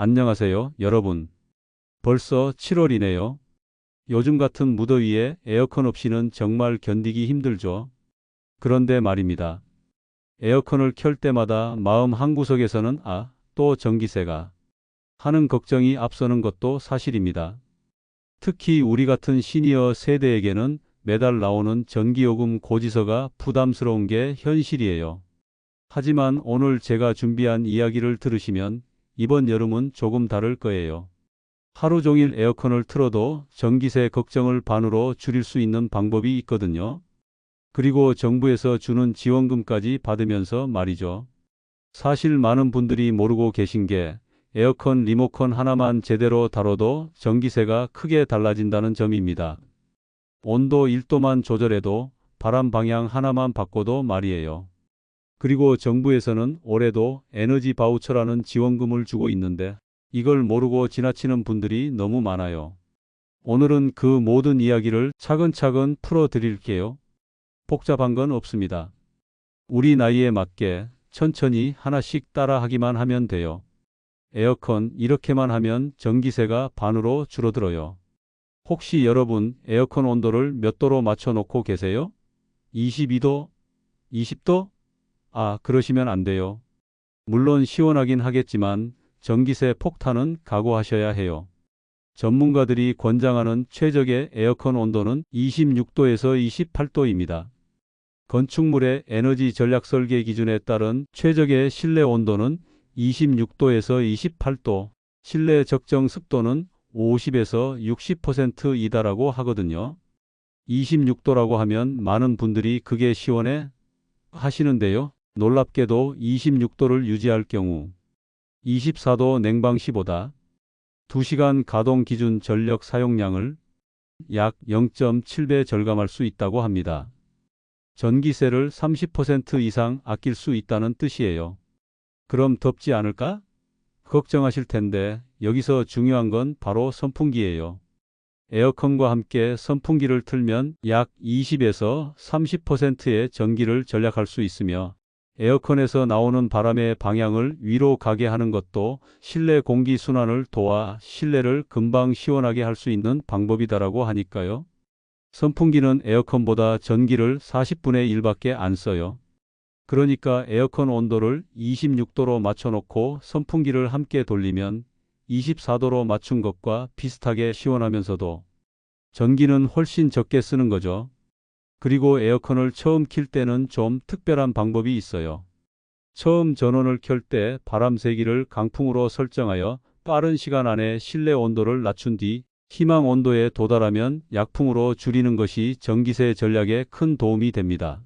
안녕하세요, 여러분. 벌써 7월이네요. 요즘 같은 무더위에 에어컨 없이는 정말 견디기 힘들죠. 그런데 말입니다. 에어컨을 켤 때마다 마음 한구석에서는 아, 또 전기세가 하는 걱정이 앞서는 것도 사실입니다. 특히 우리 같은 시니어 세대에게는 매달 나오는 전기요금 고지서가 부담스러운 게 현실이에요. 하지만 오늘 제가 준비한 이야기를 들으시면 이번 여름은 조금 다를 거예요. 하루 종일 에어컨을 틀어도 전기세 걱정을 반으로 줄일 수 있는 방법이 있거든요. 그리고 정부에서 주는 지원금까지 받으면서 말이죠. 사실 많은 분들이 모르고 계신 게 에어컨 리모컨 하나만 제대로 다뤄도 전기세가 크게 달라진다는 점입니다. 온도 1도만 조절해도 바람 방향 하나만 바꿔도 말이에요. 그리고 정부에서는 올해도 에너지 바우처라는 지원금을 주고 있는데 이걸 모르고 지나치는 분들이 너무 많아요. 오늘은 그 모든 이야기를 차근차근 풀어 드릴게요. 복잡한 건 없습니다. 우리 나이에 맞게 천천히 하나씩 따라 하기만 하면 돼요. 에어컨 이렇게만 하면 전기세가 반으로 줄어들어요. 혹시 여러분 에어컨 온도를 몇 도로 맞춰 놓고 계세요? 22도? 20도? 아, 그러시면 안 돼요. 물론 시원하긴 하겠지만 전기세 폭탄은 각오하셔야 해요. 전문가들이 권장하는 최적의 에어컨 온도는 26도에서 28도입니다. 건축물의 에너지 전략 설계 기준에 따른 최적의 실내 온도는 26도에서 28도, 실내 적정 습도는 50에서 60%이다라고 하거든요. 26도라고 하면 많은 분들이 그게 시원해 하시는데요. 놀랍게도 26도를 유지할 경우 24도 냉방시보다 2시간 가동 기준 전력 사용량을 약 0.7배 절감할 수 있다고 합니다. 전기세를 30% 이상 아낄 수 있다는 뜻이에요. 그럼 덥지 않을까? 걱정하실 텐데 여기서 중요한 건 바로 선풍기예요. 에어컨과 함께 선풍기를 틀면 약 20에서 30%의 전기를 절약할 수 있으며 에어컨에서 나오는 바람의 방향을 위로 가게 하는 것도 실내 공기 순환을 도와 실내를 금방 시원하게 할 수 있는 방법이다라고 하니까요. 선풍기는 에어컨보다 전기를 40분의 1밖에 안 써요. 그러니까 에어컨 온도를 26도로 맞춰놓고 선풍기를 함께 돌리면 24도로 맞춘 것과 비슷하게 시원하면서도 전기는 훨씬 적게 쓰는 거죠. 그리고 에어컨을 처음 킬 때는 좀 특별한 방법이 있어요. 처음 전원을 켤 때 바람 세기를 강풍으로 설정하여 빠른 시간 안에 실내 온도를 낮춘 뒤 희망 온도에 도달하면 약풍으로 줄이는 것이 전기세 전략에 큰 도움이 됩니다.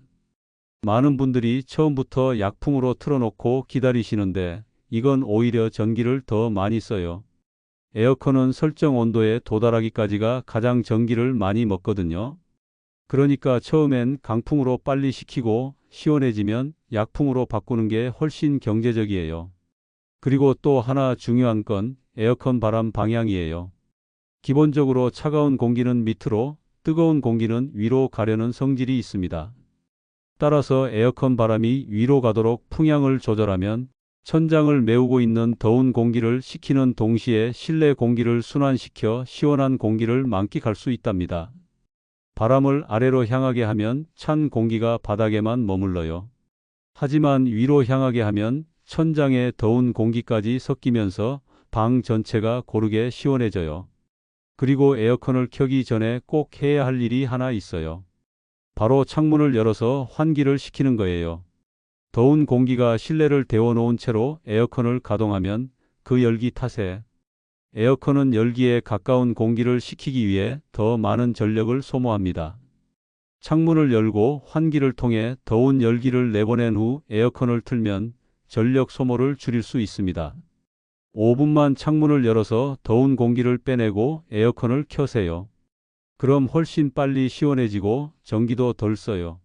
많은 분들이 처음부터 약풍으로 틀어놓고 기다리시는데 이건 오히려 전기를 더 많이 써요. 에어컨은 설정 온도에 도달하기까지가 가장 전기를 많이 먹거든요. 그러니까 처음엔 강풍으로 빨리 식히고 시원해지면 약풍으로 바꾸는 게 훨씬 경제적이에요. 그리고 또 하나 중요한 건 에어컨 바람 방향이에요. 기본적으로 차가운 공기는 밑으로, 뜨거운 공기는 위로 가려는 성질이 있습니다. 따라서 에어컨 바람이 위로 가도록 풍향을 조절하면 천장을 메우고 있는 더운 공기를 식히는 동시에 실내 공기를 순환시켜 시원한 공기를 만끽할 수 있답니다. 바람을 아래로 향하게 하면 찬 공기가 바닥에만 머물러요. 하지만 위로 향하게 하면 천장에 더운 공기까지 섞이면서 방 전체가 고르게 시원해져요. 그리고 에어컨을 켜기 전에 꼭 해야 할 일이 하나 있어요. 바로 창문을 열어서 환기를 시키는 거예요. 더운 공기가 실내를 데워놓은 채로 에어컨을 가동하면 그 열기 탓에 에어컨은 열기에 가까운 공기를 식히기 위해 더 많은 전력을 소모합니다. 창문을 열고 환기를 통해 더운 열기를 내보낸 후 에어컨을 틀면 전력 소모를 줄일 수 있습니다. 5분만 창문을 열어서 더운 공기를 빼내고 에어컨을 켜세요. 그럼 훨씬 빨리 시원해지고 전기도 덜 써요.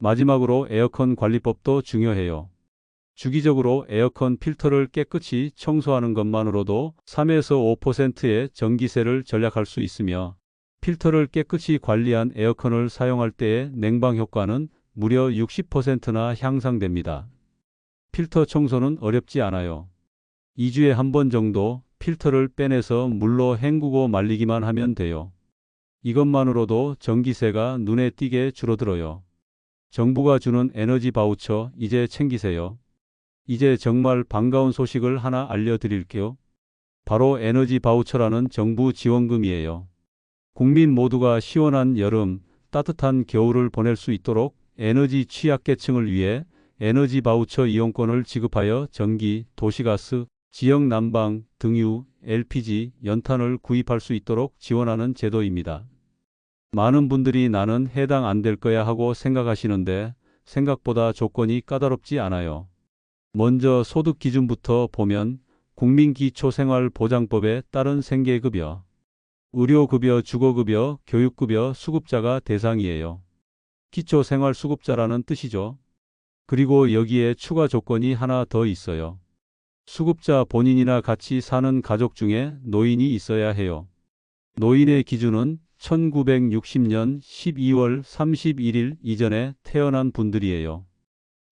마지막으로 에어컨 관리법도 중요해요. 주기적으로 에어컨 필터를 깨끗이 청소하는 것만으로도 3에서 5%의 전기세를 절약할 수 있으며 필터를 깨끗이 관리한 에어컨을 사용할 때의 냉방 효과는 무려 60%나 향상됩니다. 필터 청소는 어렵지 않아요. 2주에 한 번 정도 필터를 빼내서 물로 헹구고 말리기만 하면 돼요. 이것만으로도 전기세가 눈에 띄게 줄어들어요. 정부가 주는 에너지 바우처 이제 챙기세요. 이제 정말 반가운 소식을 하나 알려드릴게요. 바로 에너지 바우처라는 정부 지원금이에요. 국민 모두가 시원한 여름, 따뜻한 겨울을 보낼 수 있도록 에너지 취약계층을 위해 에너지 바우처 이용권을 지급하여 전기, 도시가스, 지역 난방, 등유, LPG, 연탄을 구입할 수 있도록 지원하는 제도입니다. 많은 분들이 나는 해당 안 될 거야 하고 생각하시는데 생각보다 조건이 까다롭지 않아요. 먼저 소득 기준부터 보면 국민기초생활보장법에 따른 생계급여, 의료급여, 주거급여, 교육급여 수급자가 대상이에요. 기초생활수급자라는 뜻이죠. 그리고 여기에 추가 조건이 하나 더 있어요. 수급자 본인이나 같이 사는 가족 중에 노인이 있어야 해요. 노인의 기준은 1960년 12월 31일 이전에 태어난 분들이에요.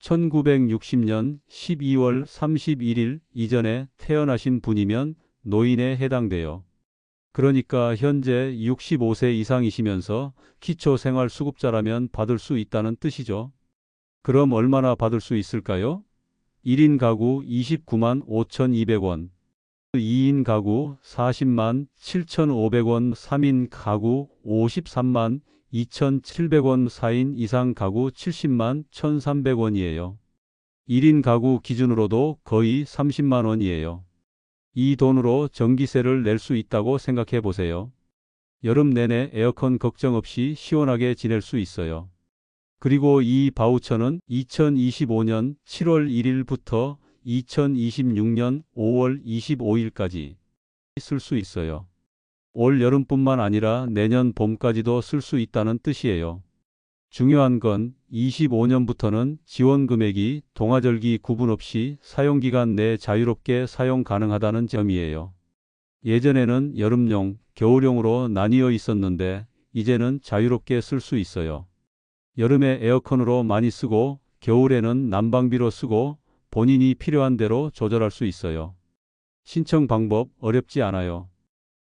1960년 12월 31일 이전에 태어나신 분이면 노인에 해당돼요. 그러니까 현재 65세 이상이시면서 기초생활수급자라면 받을 수 있다는 뜻이죠. 그럼 얼마나 받을 수 있을까요? 1인 가구 29만 5,200원, 2인 가구 40만 7,500원, 3인 가구 53만 2,700원, 4인 이상 가구 70만 1,300원이에요. 1인 가구 기준으로도 거의 30만 원이에요. 이 돈으로 전기세를 낼 수 있다고 생각해 보세요. 여름 내내 에어컨 걱정 없이 시원하게 지낼 수 있어요. 그리고 이 바우처는 2025년 7월 1일부터 2026년 5월 25일까지 쓸 수 있어요. 올 여름뿐만 아니라 내년 봄까지도 쓸 수 있다는 뜻이에요. 중요한 건 25년부터는 지원 금액이 동아절기 구분 없이 사용기간 내 자유롭게 사용 가능하다는 점이에요. 예전에는 여름용, 겨울용으로 나뉘어 있었는데 이제는 자유롭게 쓸 수 있어요. 여름에 에어컨으로 많이 쓰고 겨울에는 난방비로 쓰고 본인이 필요한 대로 조절할 수 있어요. 신청 방법 어렵지 않아요.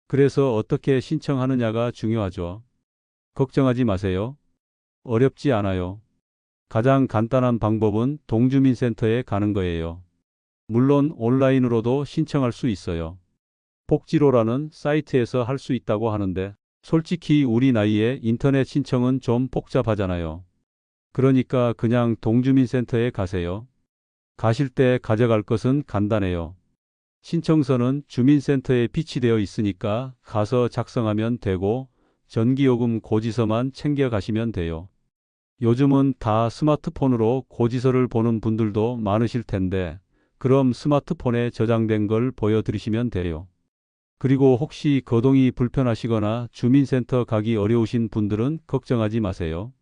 그래서 어떻게 신청하느냐가 중요하죠. 걱정하지 마세요. 어렵지 않아요. 가장 간단한 방법은 동주민센터에 가는 거예요. 물론 온라인으로도 신청할 수 있어요. 복지로라는 사이트에서 할 수 있다고 하는데 솔직히 우리 나이에 인터넷 신청은 좀 복잡하잖아요. 그러니까 그냥 동주민센터에 가세요. 가실 때 가져갈 것은 간단해요. 신청서는 주민센터에 비치되어 있으니까 가서 작성하면 되고 전기요금 고지서만 챙겨 가시면 돼요. 요즘은 다 스마트폰으로 고지서를 보는 분들도 많으실 텐데 그럼 스마트폰에 저장된 걸 보여드리시면 돼요. 그리고 혹시 거동이 불편하시거나 주민센터 가기 어려우신 분들은 걱정하지 마세요.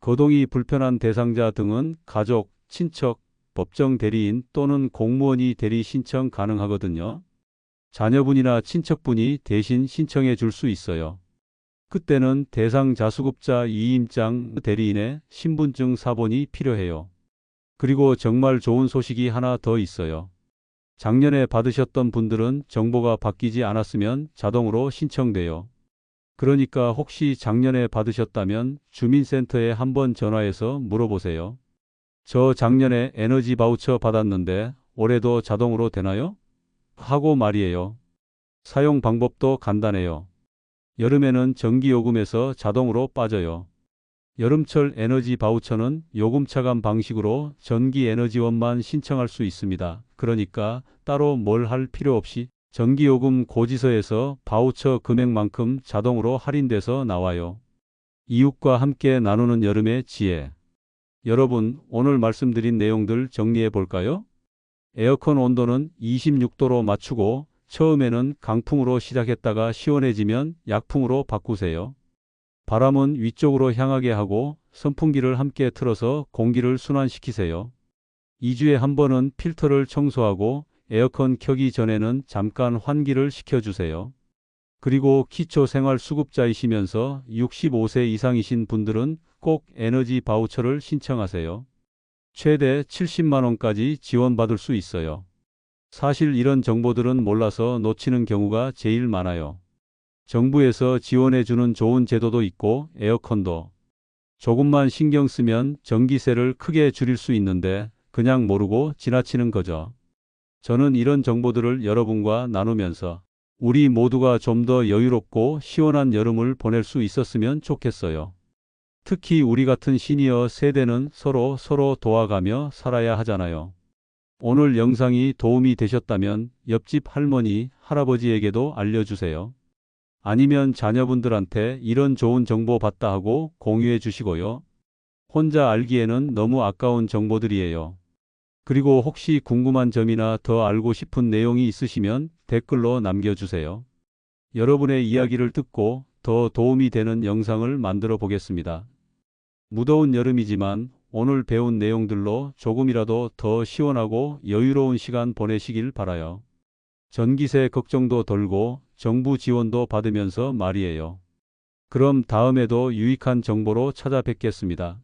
거동이 불편한 대상자 등은 가족, 친척, 법정 대리인 또는 공무원이 대리 신청 가능하거든요. 자녀분이나 친척분이 대신 신청해 줄 수 있어요. 그때는 대상 자수급자 이임장 대리인의 신분증 사본이 필요해요. 그리고 정말 좋은 소식이 하나 더 있어요. 작년에 받으셨던 분들은 정보가 바뀌지 않았으면 자동으로 신청돼요. 그러니까 혹시 작년에 받으셨다면 주민센터에 한번 전화해서 물어보세요. 저 작년에 에너지 바우처 받았는데 올해도 자동으로 되나요? 하고 말이에요. 사용 방법도 간단해요. 여름에는 전기요금에서 자동으로 빠져요. 여름철 에너지 바우처는 요금 차감 방식으로 전기 에너지원만 신청할 수 있습니다. 그러니까 따로 뭘 할 필요 없이 전기요금 고지서에서 바우처 금액만큼 자동으로 할인돼서 나와요. 이웃과 함께 나누는 여름의 지혜. 여러분, 오늘 말씀드린 내용들 정리해 볼까요? 에어컨 온도는 26도로 맞추고 처음에는 강풍으로 시작했다가 시원해지면 약풍으로 바꾸세요. 바람은 위쪽으로 향하게 하고 선풍기를 함께 틀어서 공기를 순환시키세요. 2주에 한 번은 필터를 청소하고 에어컨 켜기 전에는 잠깐 환기를 시켜주세요. 그리고 기초 생활 수급자이시면서 65세 이상이신 분들은 꼭 에너지 바우처를 신청하세요. 최대 70만 원까지 지원받을 수 있어요. 사실 이런 정보들은 몰라서 놓치는 경우가 제일 많아요. 정부에서 지원해 주는 좋은 제도도 있고 에어컨도 조금만 신경 쓰면 전기세를 크게 줄일 수 있는데 그냥 모르고 지나치는 거죠. 저는 이런 정보들을 여러분과 나누면서 우리 모두가 좀 더 여유롭고 시원한 여름을 보낼 수 있었으면 좋겠어요. 특히 우리 같은 시니어 세대는 서로 서로 도와가며 살아야 하잖아요. 오늘 영상이 도움이 되셨다면 옆집 할머니, 할아버지에게도 알려주세요. 아니면 자녀분들한테 이런 좋은 정보 봤다 하고 공유해 주시고요. 혼자 알기에는 너무 아까운 정보들이에요. 그리고 혹시 궁금한 점이나 더 알고 싶은 내용이 있으시면 댓글로 남겨주세요. 여러분의 이야기를 듣고 더 도움이 되는 영상을 만들어 보겠습니다. 무더운 여름이지만 오늘 배운 내용들로 조금이라도 더 시원하고 여유로운 시간 보내시길 바라요. 전기세 걱정도 덜고 정부 지원도 받으면서 말이에요. 그럼 다음에도 유익한 정보로 찾아뵙겠습니다.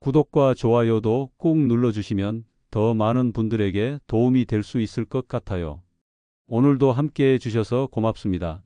구독과 좋아요도 꾹 눌러주시면 더 많은 분들에게 도움이 될 수 있을 것 같아요. 오늘도 함께 해주셔서 고맙습니다.